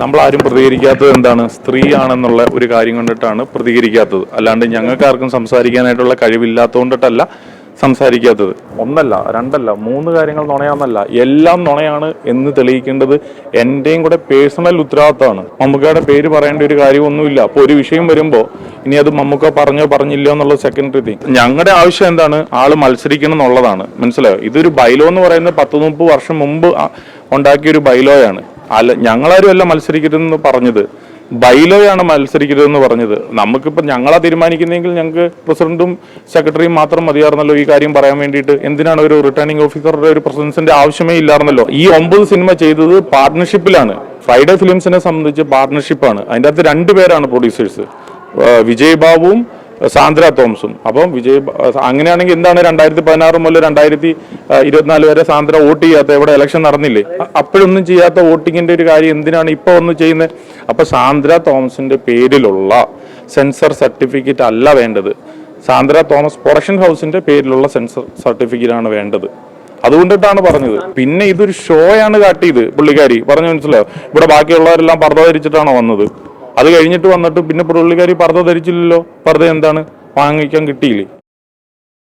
നമ്മൾ ആരും പ്രതികരിക്കാത്തത് എന്താണ്? സ്ത്രീ ആണെന്നുള്ള ഒരു കാര്യം കൊണ്ടിട്ടാണ് പ്രതികരിക്കാത്തത്. അല്ലാണ്ട് ഞങ്ങൾക്ക് ആർക്കും സംസാരിക്കാനായിട്ടുള്ള കഴിവില്ലാത്തതുകൊണ്ടിട്ടല്ല സംസാരിക്കാത്തത്. ഒന്നല്ല രണ്ടല്ല മൂന്ന് കാര്യങ്ങൾ നുണയാന്നല്ല. എല്ലാം നുണയാണ് എന്ന് തെളിയിക്കേണ്ടത് എന്റെയും കൂടെ പേഴ്സണൽ ഉത്തരവാദിത്തമാണ്. മമ്മൂക്കയുടെ പേര് പറയേണ്ട ഒരു കാര്യമൊന്നുമില്ല. അപ്പോൾ ഒരു വിഷയം വരുമ്പോൾ ഇനി അത് മമ്മൂക്ക പറഞ്ഞോ പറഞ്ഞില്ലോ എന്നുള്ള സെക്കൻഡറി തിങ് ഞങ്ങളുടെ ആവശ്യം എന്താണ്? ആൾ മത്സരിക്കണം എന്നുള്ളതാണ്. മനസ്സിലായോ? ഇതൊരു ബൈലോ എന്ന് പറയുന്നത് പത്ത് മുപ്പത് വർഷം മുമ്പ് ഉണ്ടാക്കിയൊരു ബൈലോയാണ്. അല്ല ഞങ്ങളാരും അല്ല മത്സരിക്കരുതെന്ന് പറഞ്ഞത്. ബൈലോയാണ് മത്സരിക്കരുതെന്ന് പറഞ്ഞത്. നമുക്കിപ്പോൾ ഞങ്ങളാ തീരുമാനിക്കുന്നെങ്കിൽ ഞങ്ങൾക്ക് പ്രസിഡന്റും സെക്രട്ടറിയും മാത്രം മതിയായിരുന്നല്ലോ ഈ കാര്യം പറയാൻ വേണ്ടിയിട്ട്. എന്തിനാണ് ഒരു റിട്ടേണിംഗ് ഓഫീസറുടെ ഒരു പ്രസൻസിന്റെ ആവശ്യമേ ഇല്ലായിരുന്നല്ലോ. ഈ ഒമ്പത് സിനിമ ചെയ്തത് പാർട്ട്ണർഷിപ്പിലാണ് ഫ്രൈഡേ ഫിലിംസിനെ സംബന്ധിച്ച് പാർട്ട്ണർഷിപ്പാണ് അതിന്റെ അകത്ത് രണ്ട് പേരാണ് പ്രൊഡ്യൂസേഴ്സ് വിജയ് ബാബുവും സാന്ദ്ര തോംസും അപ്പം വിജയ് അങ്ങനെയാണെങ്കിൽ എന്താണ് രണ്ടായിരത്തി പതിനാറ് മുതൽ രണ്ടായിരത്തി ഇരുപത്തിനാല് വരെ സാന്ദ്ര വോട്ട് ചെയ്യാത്ത എവിടെ ഇലക്ഷൻ നടന്നില്ലേ? അപ്പോഴൊന്നും ചെയ്യാത്ത വോട്ടിങ്ങിന്റെ ഒരു കാര്യം എന്തിനാണ് ഇപ്പൊ ഒന്ന് ചെയ്യുന്നത്? അപ്പൊ സാന്ദ്ര തോമസിന്റെ പേരിലുള്ള സെൻസർ സർട്ടിഫിക്കറ്റ് അല്ല വേണ്ടത്. സാന്ദ്ര തോമസ് പ്രൊഡക്ഷൻ ഹൗസിന്റെ പേരിലുള്ള സെൻസർ സർട്ടിഫിക്കറ്റ് ആണ് വേണ്ടത്. അതുകൊണ്ടിട്ടാണ് പറഞ്ഞത്. പിന്നെ ഇതൊരു ഷോയാണ് കാട്ടിയത്. പുള്ളിക്കാരി പറഞ്ഞു മനസ്സിലായോ? ഇവിടെ ബാക്കിയുള്ളവരെല്ലാം ധരിച്ചിട്ടാണോ വന്നത്? അത് കഴിഞ്ഞിട്ട് വന്നിട്ട് പിന്നെ പുള്ളിക്കാരി പർദ്ദ ധരിച്ചില്ലല്ലോ? പർദ്ദ എന്താണ്? വാങ്ങിക്കാൻ കിട്ടിയില്ലേ?